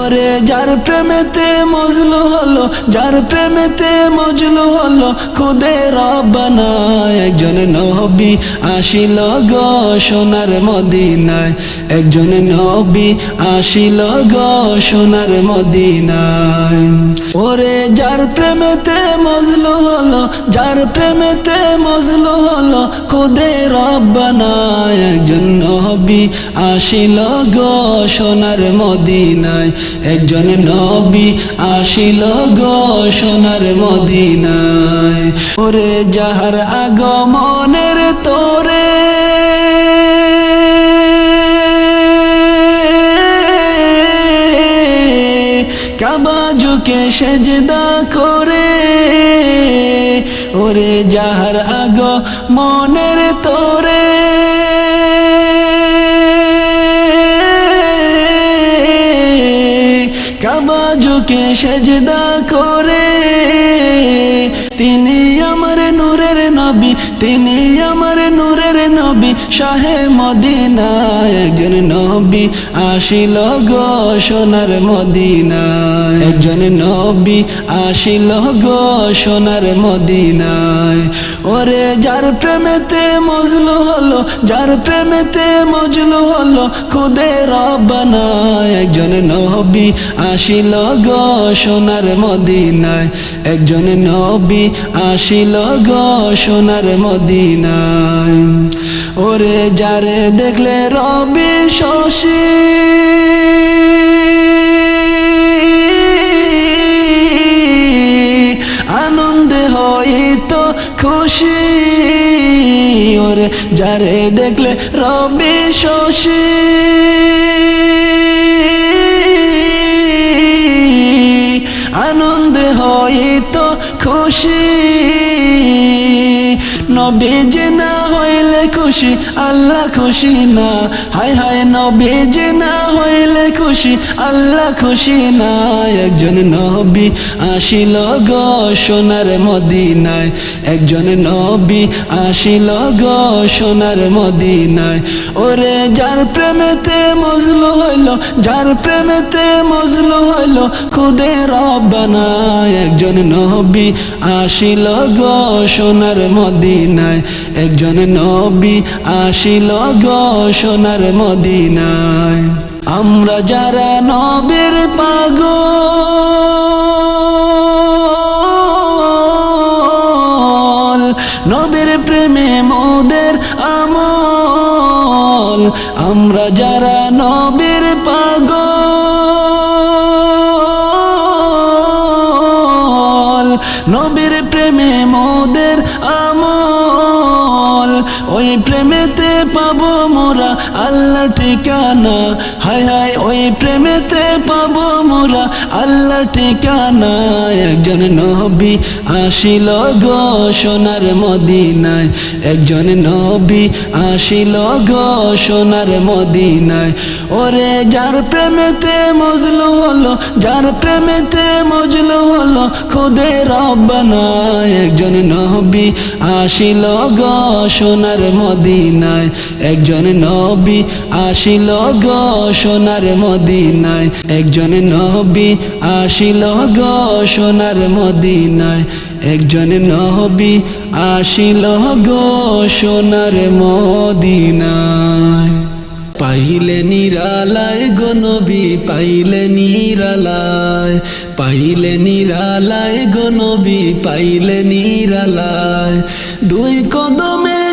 ওরে যার প্রেমেতে মজলু হলো, যার প্রেমেতে মজলু হলো, খুদে রব্বানা একজন নবী আসিল গো সোনার মদিনায়। একজন নবী আসিল গো সোনার মদিনায়। ওরে যার প্রেমেতে মজলু হলো, যার প্রেমেতে মজলু হলো, খুদে রব্বানা একজন নবী আসিল গো সোনার মদিনায়। একজন নবী আসিল গো সোনার মদিনায়। ওরে যাহার আগমনের তোরে কাবাজুকে সেজদা করে, ওরে যাহার আগ মনের সেজদা করে। তিনি আমার নূরের নবী তিনি আমার নূরের নবী শাহে মদিনা একজন নবী। আসিল গো সোনার মদিনা একজন নবী আসিল গো সোনার মদিনায়। ওরে যার প্রেমেতে মজলু হলো, যার প্রেমেতে মজলু হলো, খুদে রব্বানা একজন নবী আসিল গো সোনার মদিনায়। একজন নবী আসিল গো সোনার মদিনায়। ওরে যারে দেখলে রবি শশী আনন্দে হইতো খুশি ওরে যারে দেখলে রবি শশী। আনন্দে হইতো খুশি নবীজ না হইলে খুশি, আল্লাহ খুশি না। হায় হায় নবীজ না হইলে খুশি, আল্লাহ খুশি না। একজন নবী আসিল গো সোনার মদিনায়। একজন নবী আসিল গো সোনার মদিনায়। ওরে যার প্রেমেতে মজলু হইল, যার প্রেমেতে মজলু হইল, খুদে রব্বানা। একজন নবী আসিল গো সোনার মদিনায়। একজন নবী আসিল গো মদিনায়। আমরা যারা নবীর পাগল, নবীর প্রেমে মোদের আমল। আমরা যারা নবীর পাগল, নবীর প্রেমে মোদের পাবো মোরা আল্লাহ ঠিকানা। হায়া প্রেমেতে পাবো মোরা আল্লাহ ঠিকানা। একজন নবী আসিল গো সোনার মদিনায়। একজন নবী আসিল গো সোনার মদিনায়। ওরে যার প্রেমেতে মজলু হলো, যার প্রেমেতে মজলু হলো, খুদে রব্বানা। একজন নবী আসিল গো সোনার মদিনায়। একজন নবী আসিল গো সোনার মদিনায় একজন নবী আসিল গো মদিনায়। একজন নবী আসিল গো মদিনায়। পাইলে নিরালায় গো নবী, পাইলে নিরালায়। পাইলে নিরালায় গো নবী, পাইলে নিরালায়। দুই কদমে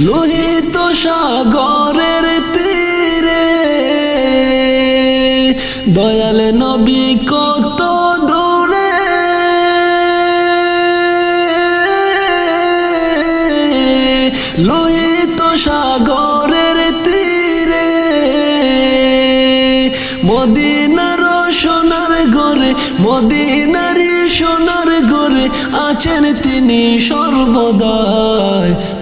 লোহিত সাগরের তীরে। দয়াল নবী কত দূরে। লোহিত সাগরের তীরে। মদিনার সোনার ঘরে মদিনারি সোনার ঘরে আছেন তিনি সর্বদাই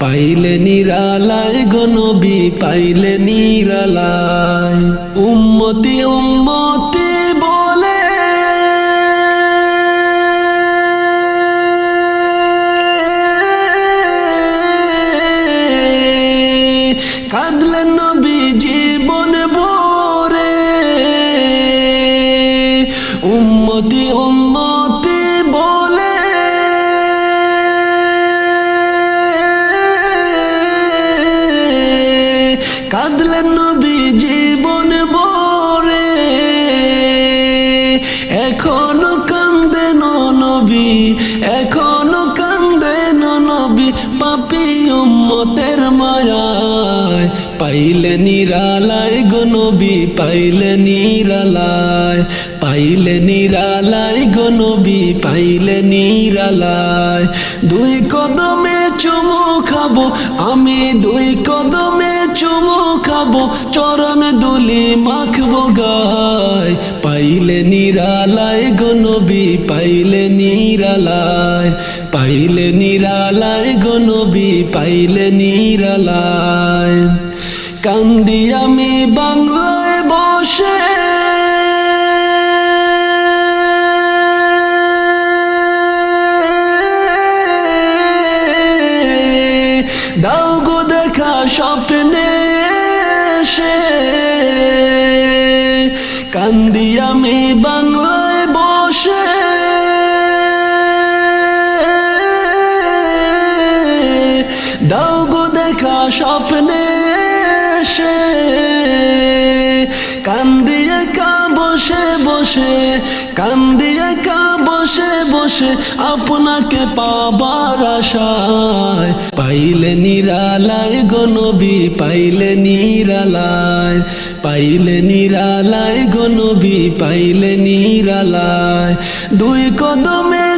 পাইলে নিরালায়, গনবী পাইলে নিরালায়। উম্মতি উম্মতি বলে। কাঁদলেন নবী জীবন ভরে। উম্মতি উম্মতি বলে। পাইলে নিরালায় গনবী পাইলে নিরালায়। পাইলে নিরালায় গনবী পাইলে নিরালায়। দুই কদমে চুমু খাব, আমি দুই কদমে চুমু খাব, চরণ দুলি মাখবো গায়। পাইলে নিরালায় গনবী পাইলে নিরালায়। পাইলে নিরালায় গনবী পাইলে নিরালায়। কান্দি আমি বাংলায় বসে। দাও দেখা স্বপ্নে এসে। কান্দি আমি বাংলায় বসে। দাও দেখা স্বপ্নে এসে কান্দিয়ে কা বসে বসে কান্দিয়ে কা বসে বসে, আপনাকে পাবার আশায়। পাইলে নিরালায় গনবী পাইলে নিরালায়। পাইলে নিরালায় গনবী পাইলে নিরালায়। দুই কদমে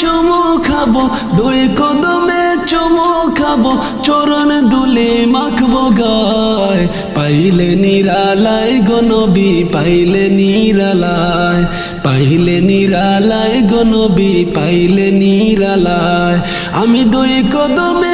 চুমু খাব, দুই কদমে চুমু খাব, চরণ দুলে মাখবো গায়। পাইলে নিরালায় গনবি পাইলে নিরালায়। পাইলে নিরালায় গনবি পাইলে নিরালায়। আমি দুই কদমে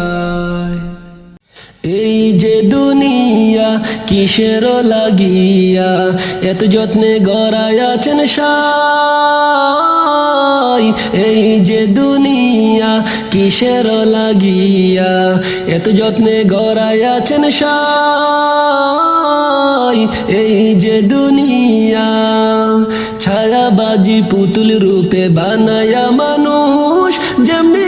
কিসের লাগিয়া? এত যত্নে গড়ায় আছেন সাই, এই যে দুনিয়া কিসের লাগিয়া? এত যত্নে গড়াই আছেন সাই, এই যে দুনিয়া। ছায়াবাজি পুতুল রূপে বানায়া মানুষ, যেমনি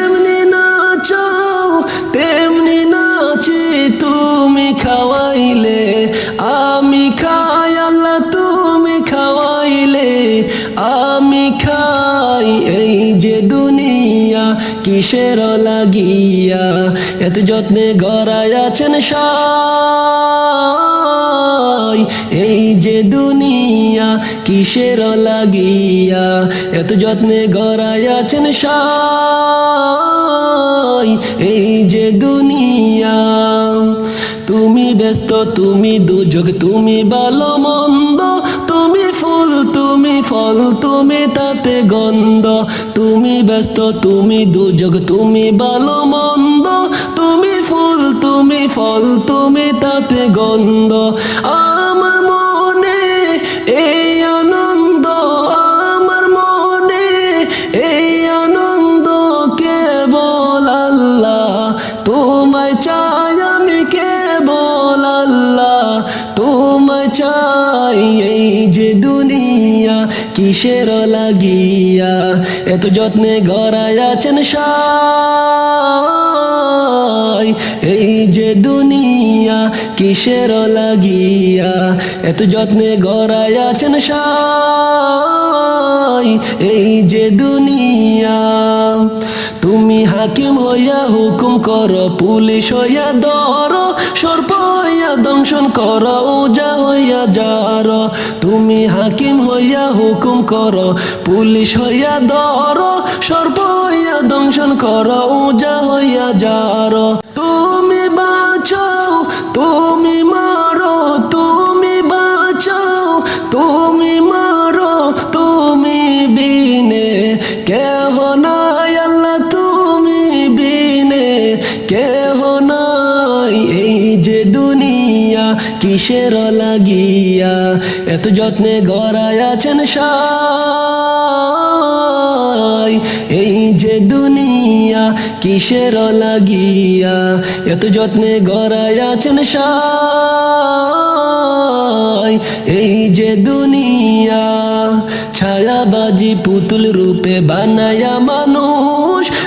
কিসের লাগিয়া? এত যত্নে গড়াই আছেন এই যে দুনিয়া কিসের লাগিয়া? এত যত্নে গড়াই আছেন এই যে দুনিয়া। তুমি ব্যস্ত, তুমি দুযোগ তুমি ভালো মন্দ তুমি ফুল, তুমি ফল, তুমি তাতে গন্ধ। ব্যস্ত তুমি দুযোগ তুমি ভালো মন্দ তুমি ফুল তুমি ফল তুমি তাতে গন্ধ। আমার কিসের লাগিয়া? এত যত্নে গড়াই আছেন এই যে দুনিয়া কিসের লাগিয়া? এত যত্নে গড়াই আছেন এই যে দুনিয়া, তুমি হাকিম হইয়া হুকুম কর, পুলিশ হইয়া দর হইয়া দংশন কর ওজা হইয়া যার। তুমি হাকিম হইয়া হুকুম কর, পুলিশ হইয়া দর সর্প হইয়া দংশন কর ওজা হইয়া যার। তুমি বাঁচাও দুনিয়া, কিসের লাগিয়া? এত যত্নে গড়াই আছেন এই যে দুনিয়া, কিসের লাগিয়া? এত যত্নে গড়াই আছেন এই যে দুনিয়া, ছায়াবাজি পুতুল রূপে বানায়া মানুষ।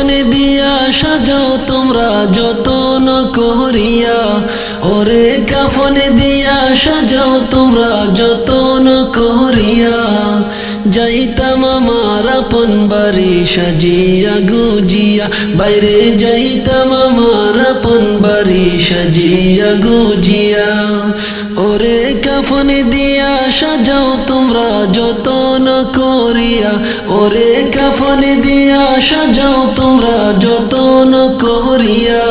কাফনে দিয়া সাজাও তোমরা যতন করিয়া। ওরে কাফনে দিয়া সাজাও তোমরা যতন করিয়া। যাইতাম আমার আপন বাড়ি সাজিয়া গুজিয়া বাইরে যাইতাম আমার আপন বাড়ি সাজিয়া গুজিয়া ওরে কাফনে দিয়া সাজাও তোমরা যতন করিয়া ওরে কাফনে দিয়া সাজাও তোমরা যতন করিয়া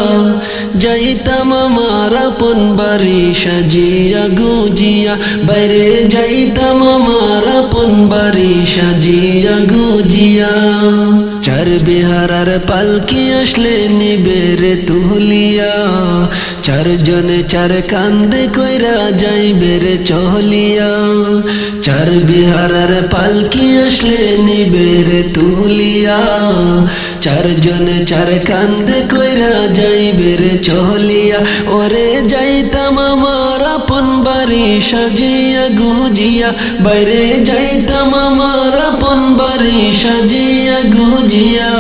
যাইতাম আমার আপন বাড়ি সাজিয়া গুজিয়া বাইরে যাইতাম আমার আপন বাড়ি সাজিয়া গুজিয়া চার বিহারার পালকি আসলে নিবেরে তুলিয়া চারজনে চার কান্দে কইরা যাইবে রে চহলিয়া চার বিহারার পালকি আসলে নিবেরে তুলিয়া। চারজনে চার কান্দে কইরা যাইবে রে চহলিয়া ওরে যাইতাম আমার আপন বাড়ি সাজিয়া গুজিয়া, বাইরে যাইতাম আমার আপন বাড়ি সাজিয়া গুজিয়া।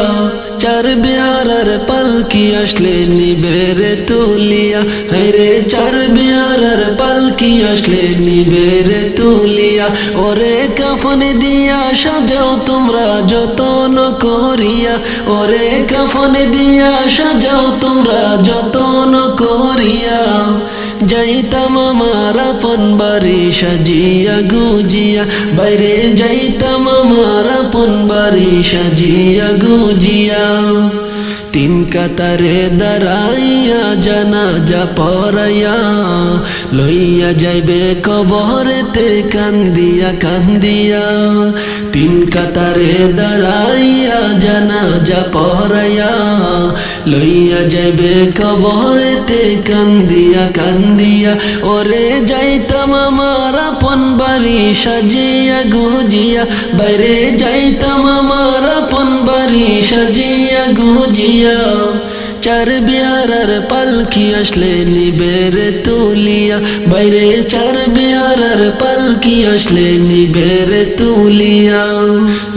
চার বিহারার পালকি আসলে নিবেরে তুলিয়া। হরে চার বিহারার পালকি আসলে নিবেরে তুলিয়া। ওরে কাফন দিয়া সাজাও তোমরা যতন করিয়া। ওরে কাফন দিয়া সাজাও তোমরা যতন করিয়া। যাইতাম আমার আপন বাড়ি সাজিয়া গুজিয়া বাইরে যাইতাম আমার আপন বাড়ি সাজিয়া গুজিয়া তিন কাতারে দাঁড়াইয়া জানা যা পড়াইয়া লইয়া যাইবে কবরেতে কান্দিয়া কান্দিয়া তিন কাতারে দাঁড়াইয়া জানা যা পড়াইয়া লইয়া যাইবে কবরেতে, কান্দিয়া কান্দিয়া। ওরে যাইতাম আমার আপন বাড়ি সাজিয়া গুজিয়া। বাইরে যাইতাম আমার আপন বাড়ি সাজিয়া গুজিয়া। চার বিহারার পালকি আসলে নিবেরে তুলিয়া। বাইরে চার বিহারার পালকি আসলে নিবেরে তুলিয়া।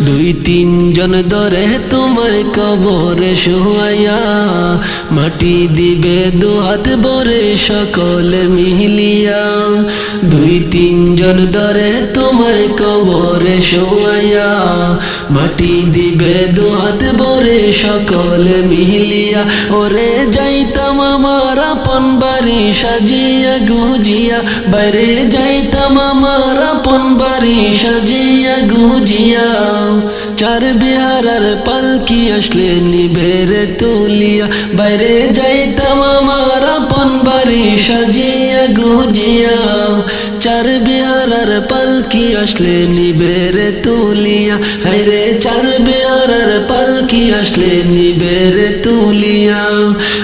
দুই তিনজন ধরে তোমায় কবরে শোয়াইয়া মাটি দিবে দু হাত বরে সকলে মিলিয়া। দুই তিনজন ধরে তোমায় কবরে শোয়াইয়া মাটি দিবে দু হাত বরে সকলে মিলিয়া। ওরে যাইতাম আমার আপন বাড়ি সাজিয়া গুজিয়া, বাইরে যাইতাম আমার আপন বাড়ি সাজিয়া গুজিয়া। চার বিহারার পালকি আসলে নিবেরে তুলিয়া বাইরে যাইতাম আমার আপন বাড়ি সাজিয়া গুজিয়া চার বিহারার পালকি আসলে নিবেরে তুলিয়া হাইরে চার বিহারার পালকি আসলে নিবেরে তুলিয়া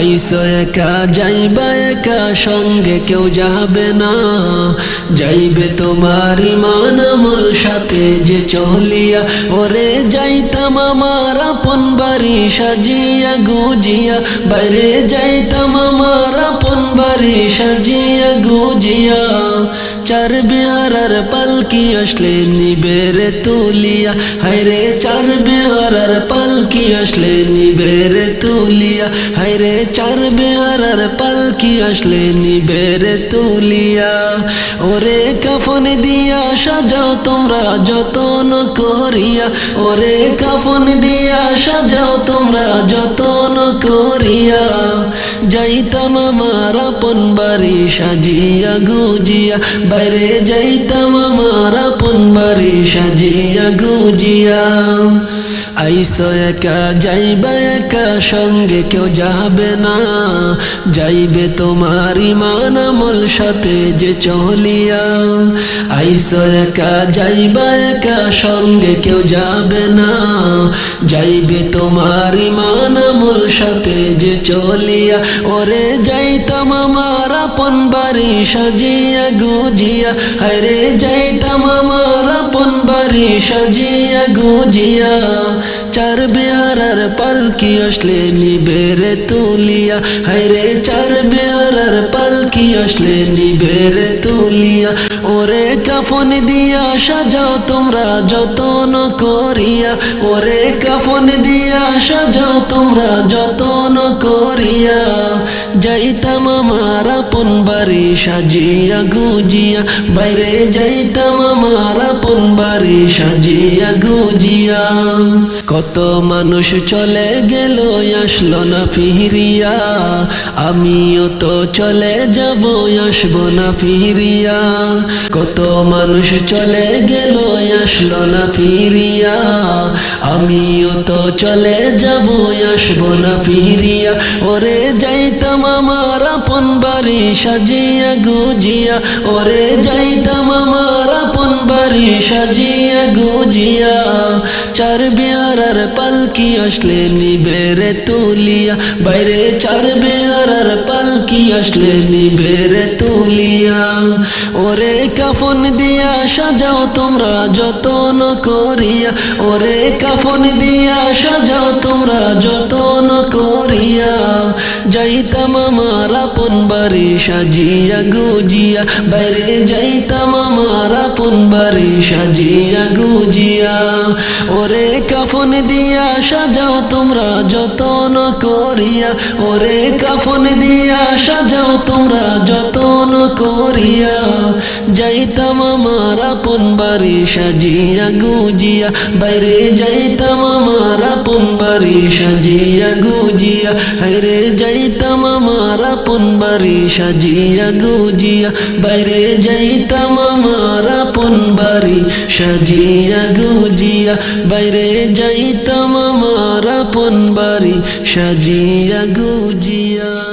আইসো একা, যাইবা একা, সঙ্গে কেউ যাবে না। যাইবে তোমার ইমান আমল সাথে যে চলিয়া, ওরে যাইতাম আমার আপন বাড়ি সাজিয়া গুজিয়া। বাইরে যাইতাম আমার আপন বাড়ি সাজিয়া গুজিয়া। চার বিহারার পালকি আসলে নিবেরে তুলিয়া। হাইরে চার বিহারার পালকি আসলে নিবেরে তুলিয়া। হাইরে চার বিহারার পালকি আসলে নিবেরে তুলিয়া। ওরে কাফন দিয়া সাজাও তোমরা যতন করিয়া। ওরে কাফন দিয়া সাজাও তোমরা যতন করিয়া। যাইতাম আমার আপন বাড়ি সাজিয়া গুজিয়া। বাইরে যাইতাম আমার আপন বাড়ি সাজিয়া গুজিয়া। আইসো একা, যাইবা একা, সঙ্গে কেউ যাবে না। যাইবে তোমার ইমান আমল সাথে যে চলিয়া। আইসো একা, যাইবা একা, সঙ্গে কেউ যাবে না। যাইবে তোমার ইমান আমল সাথে যে চলিয়া। ওরে যাইতাম আমার আপন বাড়ি সাজিয়া গুজিয়া হরে যাইতাম আমার আপন বাড়ি সাজিয়া গুজিয়া চার বিহারার পালকি আসলে নিবেরে তুলিয়া হাইরে চার বিহারার পালকি আসলে নিবেরে তুলিয়া ওরে কাফন দিয়া সাজাও তোমরা যতন করিয়া ওরে কাফন দিয়া সাজাও তোমরা যতন করিয়া যাইতাম আমার আপন বাড়ি সাজিয়া গুজিয়া বাইরে যাইতাম আমার আপন বাড়ি, সাজিয়া গুজিয়া। কত মানুষ চলে গেল, আসলো না ফিরিয়া। আমিও তো চলে যাব, আসব না ফিরিয়া। কত মানুষ চলে গেল, আসলো না ফিরিয়া। আমিও তো চলে যাব, আসব না ফিরিয়া। ওরে যাইতাম আমার আপন বাড়ি, সাজিয়া গুজিয়া। ওরে যাইতাম আমার আপন বাড়ি সাজিয়া গুজিয়া। চার বিহারার পালকি আসলে নিবেরে তুলিয়া। বাইরে চার বিহারার পালকি আসলে নিবেরে তুলিয়া। ওরে কাফন দিয়া সাজাও তোমরা যতন করিয়া। ওরে কাফন দিয়া সাজাও তোমরা যতন করিয়া। যাইতাম আমার আপন বাড়ি সাজিয়া গুজিয়া। বাইরে যাইতাম আমার আপন বাড়ি, সাজিয়া গুজিয়া। ওরে কাফন দিয়া সাজাও তোমরা যতন করিয়া। ওরে কাফন দিয়া সাজাও তোমরা যতন করিয়া। যাইতাম আমার আপন বাড়ি, সাজিয়া গুজিয়া। বাইরে যাইতাম আমার আপন বাড়ি, সাজিয়া গুজিয়া। হাইরে যাইতাম আমার আপন বাড়ি, সাজিয়া গুজিয়া। বাইরে যাইতাম আমার আপন বাড়ি সাজিয়া গুজিয়া বাইরে যাইতাম আমার আপন বাড়ি সাজিয়া গুজিয়া।